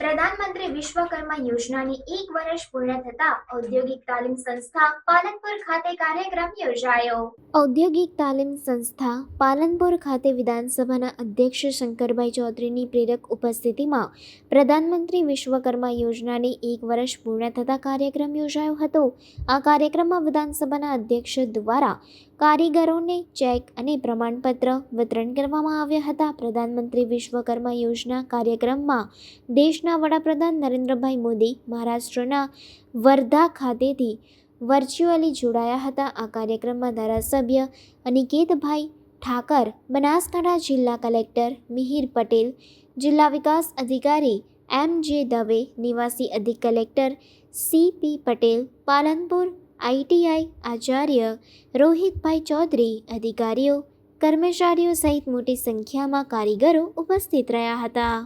પ્રધાનમંત્રી વિશ્વકર્મા યોજનાની એક વર્ષ પૂર્ણ થતા ઔદ્યોગિક તાલીમ સંસ્થા પાલનપુર ખાતે કાર્યક્રમ યોજાયો. ઔદ્યોગિક તાલીમ સંસ્થા પાલનપુર ખાતે વિધાનસભાના અધ્યક્ષ શંકરભાઈ ચૌધરીની પ્રેરક ઉપસ્થિતિમાં પ્રધાનમંત્રી વિશ્વકર્મા યોજનાની એક વર્ષ પૂર્ણ થતા કાર્યક્રમ યોજાયો હતો. આ કાર્યક્રમમાં વિધાનસભાના અધ્યક્ષ દ્વારા કારીગરોને ચેક અને પ્રમાણપત્ર વિતરણ કરવામાં આવ્યા હતા. પ્રધાનમંત્રી વિશ્વકર્મા યોજના કાર્યક્રમમાં દેશના વડાપ્રધાન નરેન્દ્રભાઈ મોદી, મહારાષ્ટ્રના વર્ધા ખાતેથી વર્ચ્યુઅલી જોડાયા હતા. આ કાર્યક્રમમાં ધારાસભ્ય અનિકેતભાઈ ઠાકર, બનાસકાંઠા જિલ્લા કલેક્ટર મિહિર પટેલ, જિલ્લા વિકાસ અધિકારી એમ જે દવે, નિવાસી અધિક collector C P Patel, Palanpur ITI Acharya રોહિતભાઈ ચૌધરી અધિકારીઓ કર્મચારીઓ સહિત મોટી સંખ્યામાં કારીગરો ઉપસ્થિત રહ્યા હતા.